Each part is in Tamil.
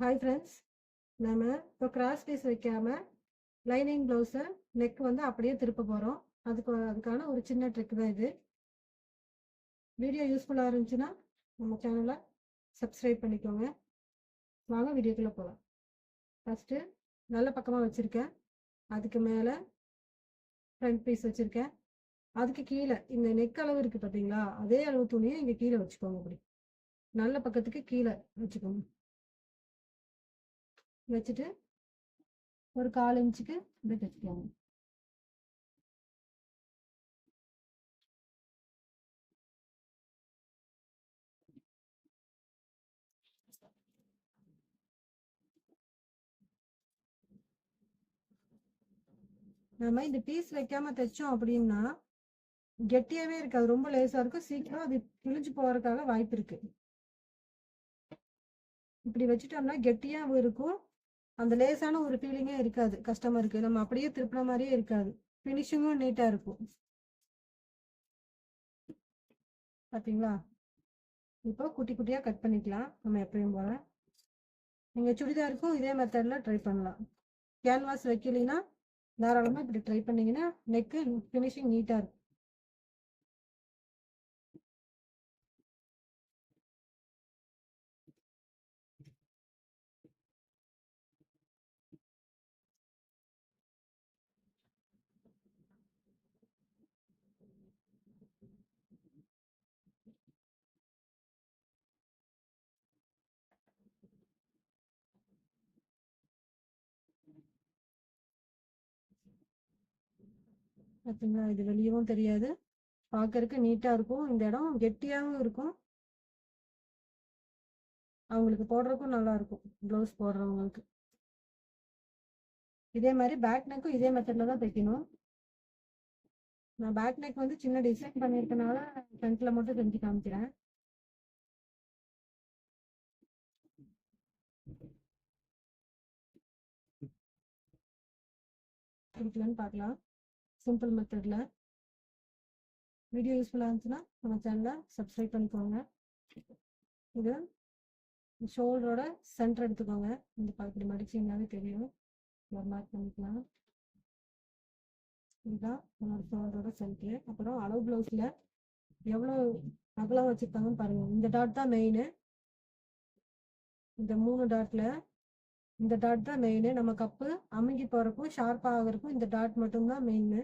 ஹாய் ஃப்ரெண்ட்ஸ் நம்ம இப்போ கிராஸ் பீஸ் வைக்காம லைனிங் ப்ளவுஸை நெக் வந்து அப்படியே திருப்ப போகிறோம் அதுக்கு அதுக்கான ஒரு சின்ன ட்ரிக் தான் இது. வீடியோ யூஸ்ஃபுல்லாக இருந்துச்சுன்னா நம்ம சேனலை சப்ஸ்கிரைப் பண்ணிக்கோங்க. வாங்க வீடியோக்குள்ளே போகலாம் ஃபஸ்ட்டு நல்ல பக்கமாக வச்சுருக்கேன். அதுக்கு மேலே ஃப்ரண்ட் பீஸ் வச்சுருக்கேன். அதுக்கு கீழே இந்த நெக் அளவு இருக்குது பார்த்தீங்களா? அதே அளவு துணியை இங்கே கீழே வச்சுக்கோங்க அப்படி நல்ல பக்கத்துக்கு கீழே வச்சுக்கோங்க. வச்சுட்டு ஒரு கால் இன்ச்சுக்கு இப்படி தைச்சிக்கோங்க நம்ம இந்த பீஸ் வைக்காம தைச்சோம் அப்படின்னா கெட்டியாவே இருக்காது. ரொம்ப லேசா இருக்கும். சீக்கிரம் அது கிழிஞ்சு போறதுக்காக வாய்ப்பு இருக்கு. இப்படி வச்சுட்டோம்னா கெட்டியாவும் இருக்கும். அந்த லேசான ஒரு ஃபீலிங்கே இருக்காது. கஸ்டமருக்கு நம்ம அப்படியே திருப்பின மாதிரியே இருக்காது. ஃபினிஷிங்கும் நீட்டா இருக்கும். பாத்தீங்களா? இப்போ குட்டி குட்டியா கட் பண்ணிக்கலாம். நம்ம எப்பயும் போல. நீங்க சுடிதாருக்கும் இதே மெத்தட்ல ட்ரை பண்ணலாம். கேன்வாஸ் வைக்கலைன்னா தாராளமா இப்படி ட்ரை பண்ணீங்கன்னா நெக்கு ஃபினிஷிங் நீட்டா இருக்கும். பார்த்தீங்களா இது வெளியவும் தெரியாது. பார்க்கறதுக்கு நீட்டா இருக்கும். இந்த இடம் கெட்டியாகவும் இருக்கும். அவங்களுக்கு போடுறதுக்கும் நல்லா இருக்கும். ப்ளவுஸ் போடுறவங்களுக்கு. இதே மாதிரி பேக் நெக்கும் இதே மெத்தட்ல தான் தைக்கணும். நான் பேக் நெக் வந்து சின்ன டிசைன் பண்ணியிருக்கனால ஃப்ரண்ட்ல மட்டும் செஞ்சு காமிக்கிறேன். பிடிக்கலன்னு பார்க்கலாம். சிம்பிள் மெத்தடில் வீடியோ யூஸ்ஃபுல்லாக இருந்துச்சுன்னா நம்ம சேனலை சப்ஸ்கிரைப் பண்ணிக்கோங்க. இது ஷோல்டரோட சென்டர் எடுத்துக்கோங்க. இந்த இப்படி மடிச்சிங்கனாலே தெரியும். ஒரு மார்க் பண்ணிக்கலாம். இதுதான் நம்மளோட ஷோல்டரோட சென்டர் அப்புறம் அளவு ப்ளவுஸில் எவ்வளோ அகலம் வச்சுருக்காங்கன்னு பாருங்கள் இந்த டாட் தான் மெயின் இந்த மூணு டாட்டில் இந்த டாட் தான் மெயின் நம்ம கப்பு அமுங்கி போகிறக்கும் ஷார்ப்பாக ஆகிறக்கும் இந்த டாட் மட்டும்தான் மெயின்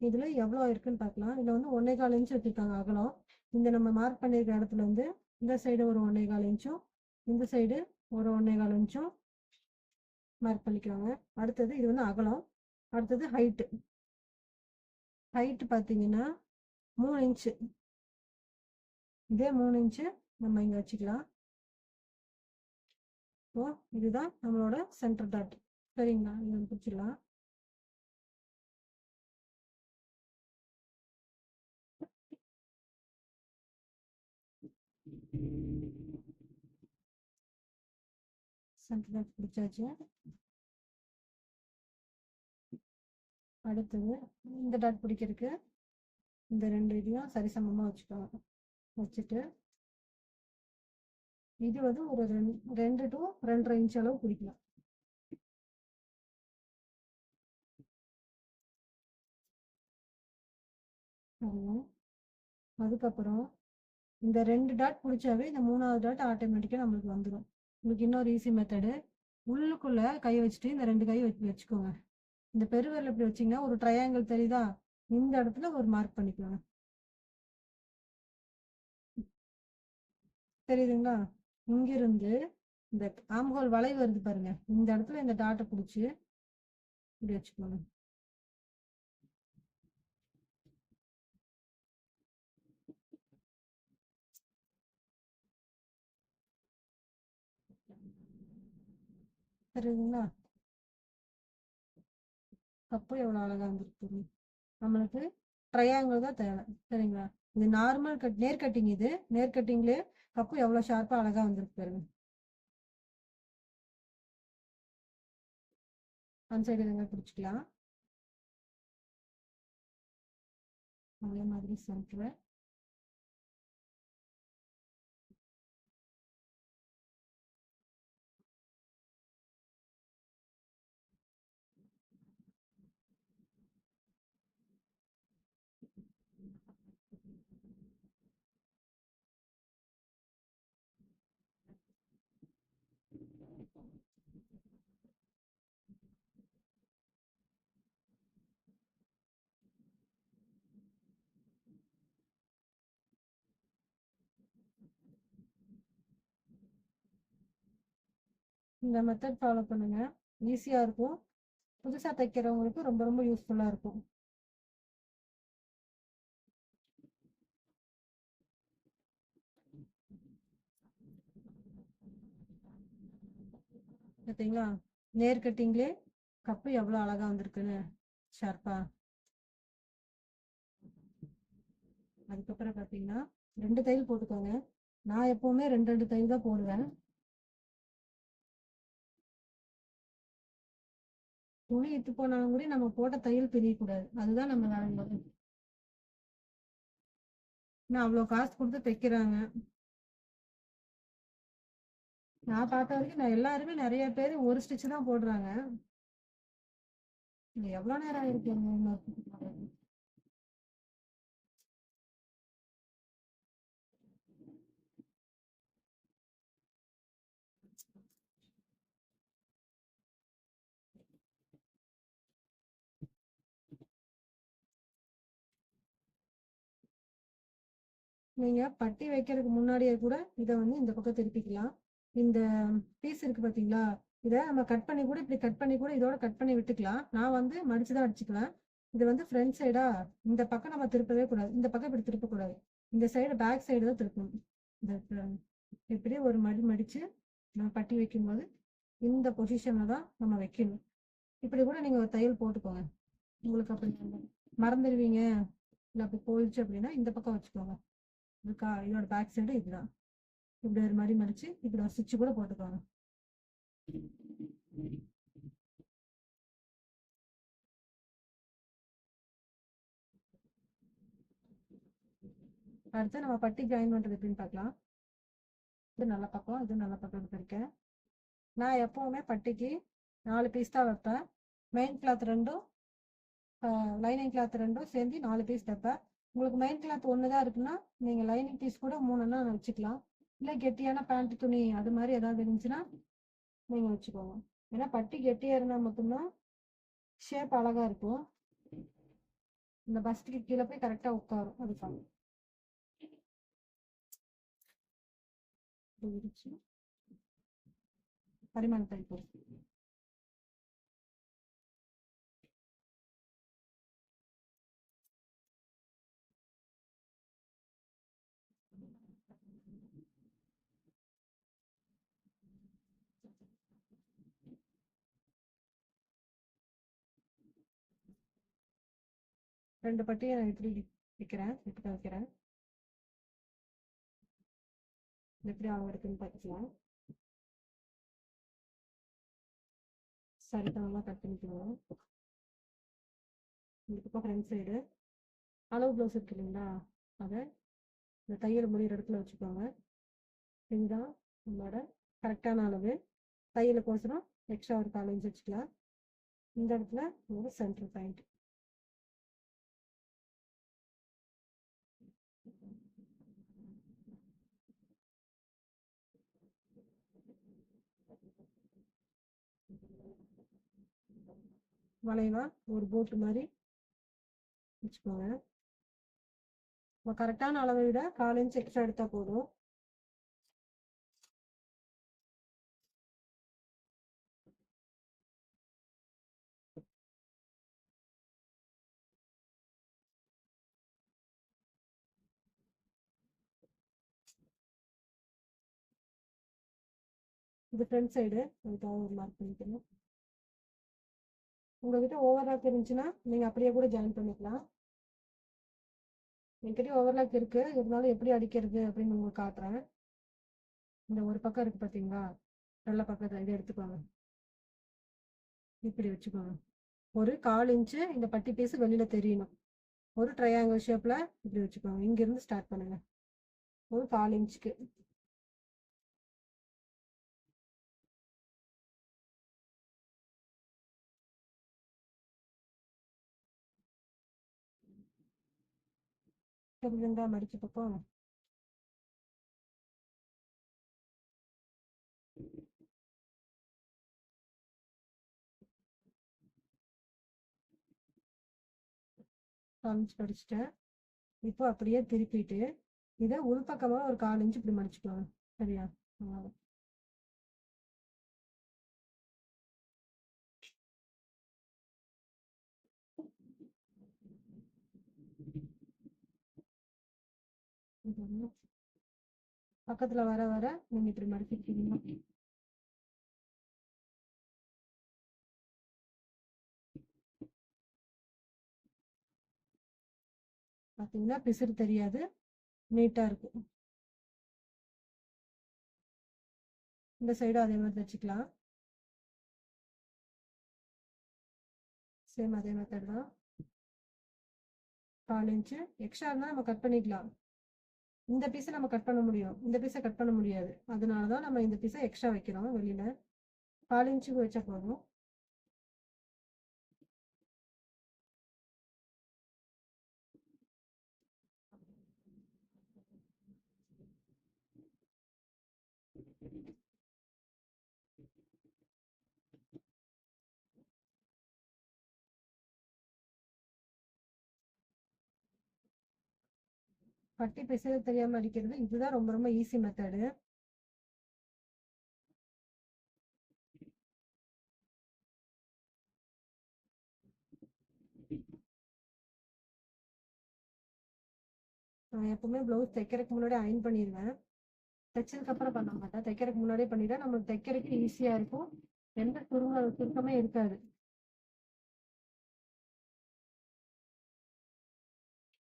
இதில் எவ்வளோ இருக்குன்னு பார்க்கலாம் இதில் வந்து ஒன்றே கால் இன்ச்சு வச்சுருக்காங்க அகலம். இந்த நம்ம மார்க் பண்ணியிருக்க இடத்துல வந்து இந்த சைடு ஒரு ஒன்றே கால் இன்ச்சும் இந்த சைடு ஒரு ஒன்றே கால் இன்ச்சும் மார்க் பண்ணிக்கிறாங்க அடுத்தது இது வந்து அகலம். அடுத்தது ஹைட்டு ஹைட்டு பார்த்தீங்கன்னா மூணு இன்ச்சு. இதே மூணு இன்ச்சு நம்ம இங்கே வச்சுக்கலாம். ஓ இதுதான் நம்மளோட சென்டர் டாட் சரிங்களா? இதை பிடிச்சிடலாம். சென்டர் டாட் பிடிச்சாச்சு. அடுத்தது இந்த டாட் பிடிக்கிறதுக்கு இந்த ரெண்டு இதையும் சரிசமமாக வச்சுக்கோங்க வச்சுட்டு இது வந்து ஒரு ரெண்டு ரெண்டு டு ரெண்டரை இன்ச் அளவு பிடிக்கலாம். அதுக்கப்புறம் இந்த ரெண்டு டாட் பிடிச்சாவே இந்த மூணாவது டாட் ஆட்டோமேட்டிக்காக நம்மளுக்கு வந்துடும் உங்களுக்கு இன்னொரு ஈஸி மெத்தடு உள்ளுக்குள்ள கை வச்சுட்டு இந்த ரெண்டு கை வச்சு வச்சுக்கோங்க. இந்த பெருவரில் இப்படி வச்சிங்கன்னா ஒரு ட்ரையாங்கிள் தெரியுதா? இந்த இடத்துல ஒரு மார்க் பண்ணிக்கோங்க. தெரியுதுங்களா? இங்கிருந்து இந்த ஆம்ஹோல் வளைவு வருது பாருங்க. இந்த இடத்துல இந்த டாட்டை பிடிச்சி இப்படி வச்சுக்கோங்க. தெரியுதுங்களா கப்பு எவ்வளோ அழகா வந்துருக்கு நம்மளுக்கு ட்ரையாங்கிள் தான் தேவை. சரிங்களா? இது நார்மல் கட் நேர் கட்டிங் இது. நேர் கட்டிங்லேயே கப்பு எவ்வளோ ஷார்ப்பாக அழகாக வந்திருக்கு பாருங்க. அந்த சைடு இதுங்க பிடிச்சிக்கலாம். அதே மாதிரி சென்டர் இந்த மெத்தட் ஃபாலோ பண்ணுங்க. ஈஸியா இருக்கும். புதுசா தைக்கிறவங்களுக்கு ரொம்ப ரொம்ப யூஸ்ஃபுல்லா இருக்கும். பார்த்தீங்களா நேர் கட்டிங்லே கப்பு எவ்வளோ அழகா வந்திருக்குன்னு. ஷார்ப்பா அதுக்கப்புறம் பார்த்தீங்கன்னா ரெண்டு தையல் போட்டுக்கோங்க. நான் எப்பவுமே ரெண்டு ரெண்டு தையல் தான் போடுவேன். துணி இட்டு போனாலும் கூட நம்ம போட்ட தையல் பிரியக்கூடாது அதுதான் நம்ம வேலை நான் அவ்வளோ காசு கொடுத்து தைக்கிறாங்க. நான் பார்த்த வரைக்கும் நான் எல்லாருமே நிறைய பேர் ஒரு ஸ்டிச் தான் போடுறாங்க. இது எவ்வளோ நேரம் ஆயிருக்கு? நீங்க பட்டி வைக்கிறதுக்கு முன்னாடியே கூட இதை வந்து இந்த பக்கம் திருப்பிக்கலாம். இந்த பீஸ் இருக்கு பாத்தீங்களா? இதை நம்ம கட் பண்ணி கூட இப்படி கட் பண்ணி கூட இதோட கட் பண்ணி விட்டுக்கலாம். நான் வந்து மடிச்சுதான் தான் இது வந்து ஃப்ரண்ட் சைடா இந்த பக்கம் நம்ம திருப்பவே கூடாது. இந்த பக்கம் இப்படி திருப்பக்கூடாது இந்த சைடு பேக் சைடு தான் திருப்பணும். இந்த இப்படி ஒரு மடி மடிச்சு நம்ம பட்டி வைக்கும்போது இந்த பொசிஷன்ல தான் நம்ம வைக்கணும். இப்படி கூட நீங்க ஒரு தையல் போட்டுக்கோங்க. உங்களுக்கு அப்படி மறந்துடுவீங்க. இல்லை அப்படி போயிடுச்சு அப்படின்னா இந்த பக்கம் வச்சுக்கோங்க. கா இதோட பேக் சைடு இதுதான். இப்படி ஒரு மாதிரி மறிச்சு இப்படி ஒரு சுவிட்ச் கூட போட்டுக்கோங்க. அடுத்து நம்ம பட்டி ஜாயின் பண்றது எப்படின்னு பார்க்கலாம். இது நல்ல பக்கம் இது நல்ல பக்கம் எடுத்திருக்கேன் நான் எப்பவுமே பட்டிக்கு நாலு பீஸ் தான் வைப்பேன். மெயின் கிளாத் ரெண்டும் லைனிங் கிளாத் ரெண்டும் சேர்ந்து நாலு பீஸ் தைப்பேன் உங்களுக்கு மெயின் கிளாத் ஒன்று தான் இருக்குன்னா நீங்கள் லைனிங் பீஸ் கூட மூணுன்னா வச்சுக்கலாம். இல்லை கெட்டியான பேண்ட் துணி அது மாதிரி ஏதாவது இருந்துச்சுன்னா நீங்கள் வச்சுக்கோங்க. ஏன்னா பட்டி கெட்டியாக இருந்தால் மட்டும்தான் ஷேப் அழகாக இருக்கும். இந்த பஸ்ட்டுக்கு கீழே போய் கரெக்டாக உட்காரும். அதுக்காக இது விரிச்சு ரெண்டு பட்டியை நான் இப்படி வைக்கிறேன் இப்படி வைக்கிறேன். எப்படி அளவு இருக்குன்னு பார்த்துக்கலாம். சரித்தனமாக கட் பண்ணிக்கலாம் இந்த பக்கம் ஃப்ரண்ட் சைடு அளவு ப்ளவுஸ் இருக்கு இல்லைங்களா? அதை இந்த தையல் முடிகிற இடத்துல வச்சுக்கோங்க. இதுதான் நம்மளோட கரெக்டான அளவு. தையலுக்கோசரம் எக்ஸ்ட்ரா ஒரு காலேஜ் வச்சுக்கலாம். இந்த இடத்துல ஒரு சென்ட்ரல் பாயிண்ட் வளைவா ஒரு போட்டு மாதிரி. வச்சுக்கோங்க. நம்ம கரெக்டான அளவை விட கால் இன்ச் எக்ஸ்ட்ரா எடுத்தா போதும். இது ஃப்ரண்ட் சைடு அதுக்காக ஒரு மார்க் பண்ணிக்கணும். உங்ககிட்ட ஓவர்லாக் இருந்துச்சுன்னா நீங்கள் அப்படியே கூட ஜாயின் பண்ணிக்கலாம். என்கிட்ட ஓவர்லாக் இருக்கு. இருந்தாலும் எப்படி அடிக்கிறது அப்படின்னு உங்களுக்கு காட்டுறேன். இந்த ஒரு பக்கம் இருக்கு பார்த்தீங்களா நல்ல பக்கத்தை இதை எடுத்துக்கோங்க. இப்படி வச்சுக்கோங்க. ஒரு கால் இன்ச்சு இந்த பட்டி பீஸ் வெளியில தெரியணும். ஒரு ட்ரையாங்கிள் ஷேப்ல இப்படி வச்சுக்கோங்க. இங்கேருந்து ஸ்டார்ட் பண்ணுங்க. ஒரு கால் இன்ச்சுக்கு தெரிஞ்சுருந்தா மடிச்சு பக்கம் காமிச்சு படிச்சுட்டேன் இப்போ அப்படியே திருப்பிட்டு இதை உள்பக்கமாக ஒரு கால் இன்ச்சு இப்படி மடிச்சுக்கலாம். சரியா? பக்கத்துல வர வர நீங்க இப்படி மடிச்சிருக்கீங்கன்னா பாத்தீங்கன்னா பிசுறு தெரியாது நீட்டா இருக்கு இந்த சைடும் அதே மாதிரி தச்சுக்கலாம் சேம் அதே மெத்தட் தான். கால் இன்ச்சு எக்ஸ்ட்ரா இருந்தால் நம்ம கட் பண்ணிக்கலாம். இந்த பீஸை நம்ம கட் பண்ண முடியும். இந்த பீஸை கட் பண்ண முடியாது. அதனால தான் நம்ம இந்த பீஸை எக்ஸ்ட்ரா வைக்கிறோம் வெளியில. கால் இன்ச்சுக்கு வச்சா போதும். பட்டி பிசைய தெரியாம அடிக்கிறது. இதுதான் ரொம்ப ரொம்ப ஈஸி மெத்தடு நான் எப்பவுமே ப்ளவுஸ் தைக்கிறதுக்கு முன்னாடி அயன் பண்ணிடுவேன் தைச்சதுக்கு அப்புறம் பண்ண மாட்டேன். தைக்கிறதுக்கு முன்னாடியே பண்ணிட்டா நம்மளுக்கு தைக்கிறதுக்கு ஈஸியா இருக்கும். எந்த சுருங்க சுருக்கமே இருக்காது.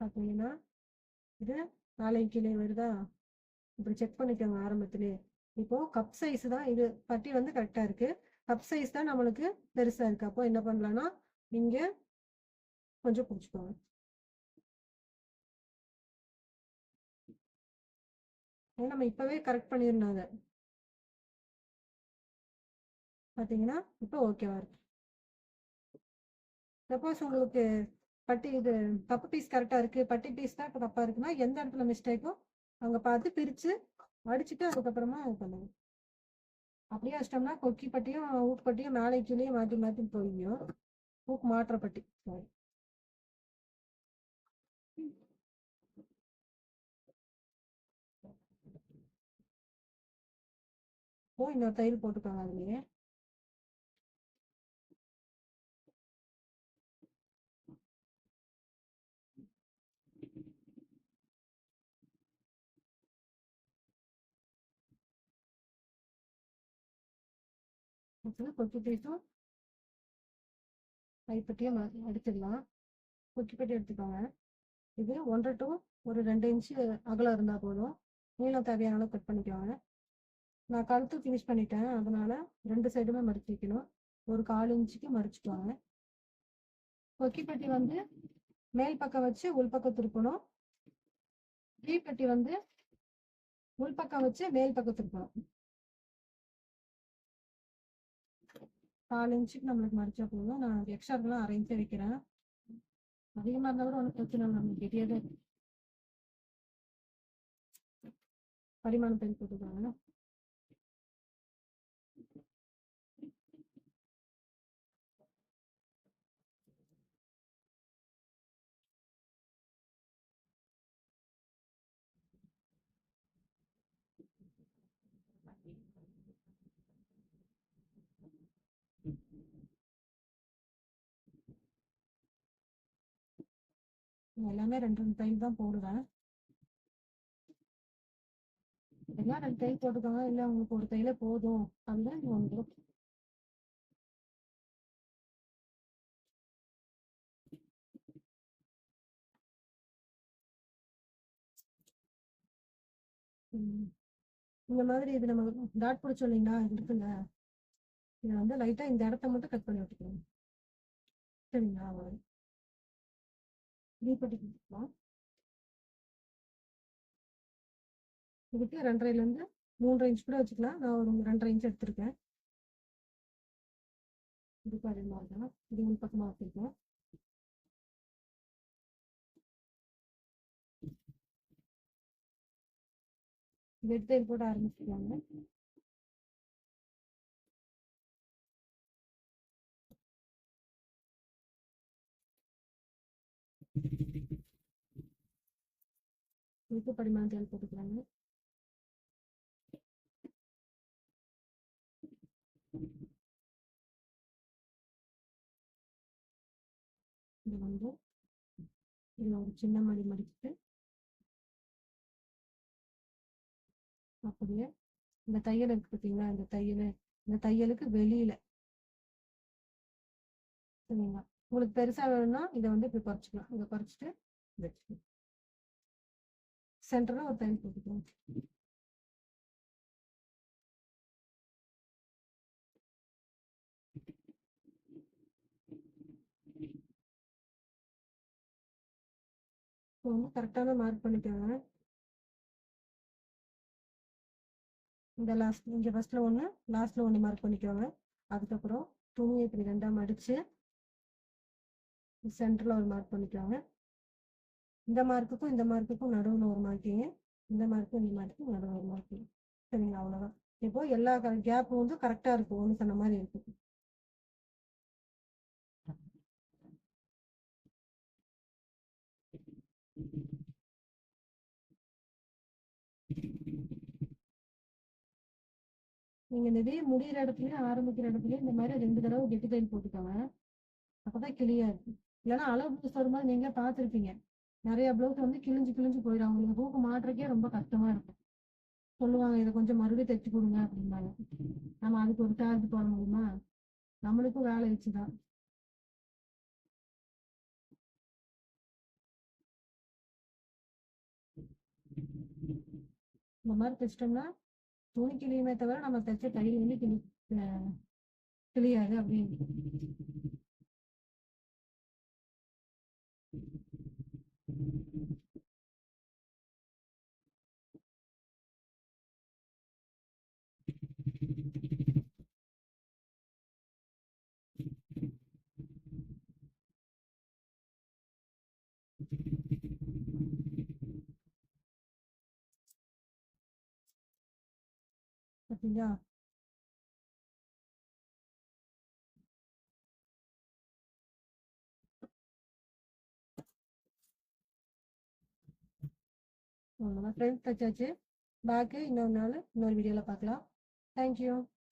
பார்த்தீங்கன்னா இது நாளைக்கு கீழே வருதா? இப்படி செக் பண்ணிக்கோங்க ஆரம்பத்திலே. இப்போ கப் சைஸ் தான் இது. பட்டி வந்து கரெக்டா இருக்கு. கப் சைஸ் தான் நம்மளுக்கு பெருசா இருக்கு. அப்போ என்ன பண்ணலாம்னா இங்க கொஞ்சம் பிடிச்சிக்கோங்க. ஏன்னா நம்ம இப்பவே கரெக்ட் பண்ணிடணும் அதை. பார்த்தீங்கன்னா இப்போ ஓகேவா இருக்கு. சப்போஸ் உங்களுக்கு பட்டி இது பப்பு பீஸ் கரெக்டாக இருக்கு. பட்டி பீஸ் தான் இப்போ தப்பாக இருக்குன்னா எந்த இடத்துல மிஸ்டேக்கோ அவங்க பார்த்து பிரித்து அடிச்சுட்டு அதுக்கப்புறமா இது பண்ணுங்க. அப்படியே வச்சிட்டோம்னா கொக்கி பட்டியும் ஊக்கு பட்டியும் மேலே கீழே மாற்றி மாற்றி போயிடும் ஊக்கு மாற்ற பட்டி. சாரி. இன்னொரு தையல் போட்டுக்கோங்க அதுலயே. அடுத்தது கொக்கி பீஸும் கைப்பட்டியும் எடுத்துக்கலாம். எடுத்துடலாம் எடுத்துக்கோங்க. இது ஒன்றரை டு ஒரு ரெண்டு இன்ச்சு அகலம் இருந்தால் போதும். நீளம் தேவையான அளவு கட் பண்ணிக்கோங்க. நான் கழுத்து ஃபினிஷ் பண்ணிட்டேன். அதனால ரெண்டு சைடுமே மடிச்சு வைக்கணும். ஒரு கால் இன்ச்சுக்கு மடிச்சுக்குவாங்க கொக்கிப்பட்டி வந்து மேல் பக்கம் வச்சு உள்பக்கம் திருப்பணும். பட்டி வந்து உள்பக்கம் வச்சு மேல் பக்கம் திருப்பணும். கால் இன்ச்சுக்கு நம்மளுக்கு மடிச்சா போதும். நான் எக்ஸ்ட்ரா இருக்கலாம் அரை வைக்கிறேன். அதிகமாக இருந்தால் கூட ஒன்றும் பிரச்சனை இல்லை நம்மளுக்கு கெட்டியாவே பரிமாணம் பெண் போட்டுக்கோங்க. எல்லாமே ரெண்டு ரெண்டு தையல் தான் போடுவேன். எல்லாம் ரெண்டு தையல் போட்டுக்கோங்க. இல்லை உங்களுக்கு ஒரு தையலே போதும் அப்படின்னா இது வந்துடும் ம். இந்த மாதிரி இது நம்ம டாட் பிடிச்சோம் இல்லைங்களா இது இருக்குல்ல. இதை வந்து லைட்டா இந்த இடத்த மட்டும் கட் பண்ணி விட்டுக்கணும் சரிங்களா? இதுக்கு ரெண்டரைல இருந்து மூன்றரை இன்ச் கூட வச்சுக்கலாம். நான் ஒரு ரெண்டரை இன்ச் எடுத்திருக்கேன். இதுக்கு அதே மாதிரி தான் இது உள் பக்கமா வச்சிருக்கேன் எடுத்து போட ஆரம்பிச்சுக்கலாங்க உப்பு பரிமாணத்தை போட்டுக்கலாங்க. இது வந்து இதில் ஒரு சின்ன மடி மடிச்சுட்டு அப்படியே இந்த தையல் இருக்கு பார்த்தீங்களா இந்த தையல் இந்த தையலுக்கு வெளியில. சரிங்களா? உங்களுக்கு பெருசா வேணும்னா இதை வந்து இப்படி குறைச்சிக்கலாம். இதை குறைச்சிட்டு வச்சுக்கலாம். சென்டர்ல ஒரு தையல் போட்டுக்கலாம். இப்போ வந்து கரெக்டான மார்க் பண்ணிக்கோங்க. இந்த லாஸ்ட் இங்கே ஃபர்ஸ்ட்ல ஒன்று லாஸ்ட்ல ஒன்று மார்க் பண்ணிக்கோங்க. அதுக்கப்புறம் துணியை இப்படி ரெண்டாக மடிச்சு சென்டரில் ஒரு மார்க் பண்ணிக்கோங்க. இந்த மார்க்குக்கும் இந்த மார்க்குக்கும் நடுவில் ஒரு மார்க்கிங்க இந்த மார்க்கும் இந்த மார்க்கும் நடுவில் ஒரு மார்க்கிங் சரிங்களா? அவ்வளோதான் இப்போ எல்லா கேப்பும் வந்து கரெக்டாக இருக்கும். ஒன்று சொன்ன மாதிரி இருக்கும். நீங்க இந்த வே முடியிற இடத்துலயும் ஆரம்பிக்கிற இடத்துலயும் இந்த மாதிரி ரெண்டு தடவை கெட்டி தையல் போட்டுக்கோங்க. அப்பதான் கிளியா இருக்கும். இல்லைன்னா அளவு பிளவுஸ் வரும்போது நீங்களே பார்த்துருப்பீங்க. நிறைய பிளவுஸ் வந்து கிழிஞ்சு கிழிஞ்சு போயிடும். அவங்களுக்கு பூக்கு மாட்டுறக்கே ரொம்ப கஷ்டமா இருக்கும். சொல்லுவாங்க இதை கொஞ்சம் மறுபடியும் தைச்சு கொடுங்க அப்படிம்பாங்க. நம்ம அதுக்கு ஒரு சார்ஜ் போட முடியுமா? நம்மளுக்கும் வேலை வச்சுதான் இந்த மாதிரி தைச்சிட்டோம்னா துணி கிளியுமே தவிர நம்ம தைச்ச தையல் வந்து கிளி கிளியாது அப்படின்னு. பார்த்தீங்களா அவ்வளோதான் ஃப்ரெண்ட்ஸ் தச்சாச்சு பேக்கு இன்னொரு நாள் இன்னொரு வீடியோவில் பார்க்கலாம். தேங்க்யூ